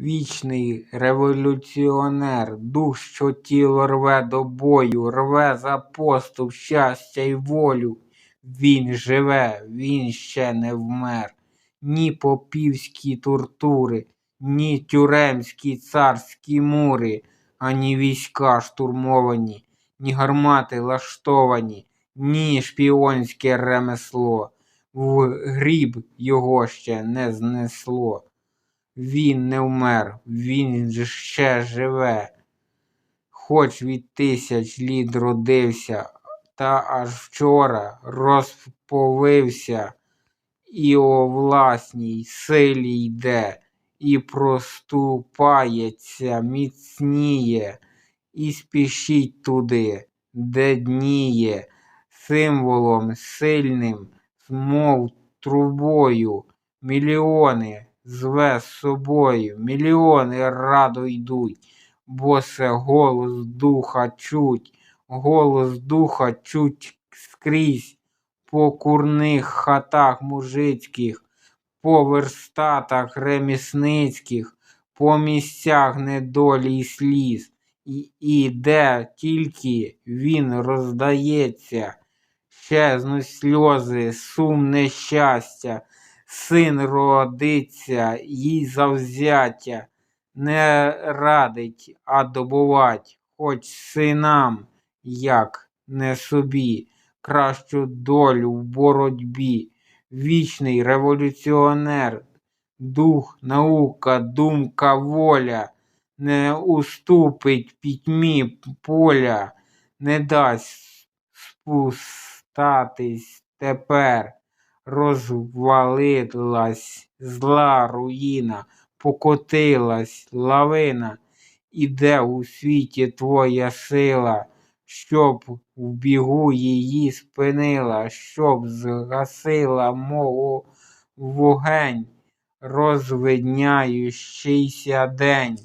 Вічний революціонер, дух, що тіло рве до бою, рве за поступ, щастя й волю. Він живе, він ще не вмер. Ні попівські тортури, ні тюремські царські мури, ані війська штурмовані, ні гармати лаштовані, ні шпіонське ремесло. В гріб його ще не знесло. Він не вмер, він ще живе. Хоч від тисяч літ родився, та аж вчора розповився, і о власній силі йде, і проступається, міцніє, і спішіть туди, де дніє, символом сильним, мов трубою, мільйони зве з собою, мільйони радо йдуть, бо це голос духа чуть, голос духа чуть скрізь, по курних хатах мужицьких, по верстатах ремісницьких, по місцях недолі й сліз, і, і де тільки він роздається, щезнуть сльози, сум нещастя. Син родиться, їй завзяття не радить, а добувать, хоч синам, як не собі, кращу долю в боротьбі, вічний революціонер, дух, наука, думка, воля, не уступить пітьмі поля, не дасть спустатись тепер розвалилась зла руїна, покотилась лавина, іде у світі твоя сила, щоб в бігу її спинила, щоб згасила мого вогень, розвидняючийся день.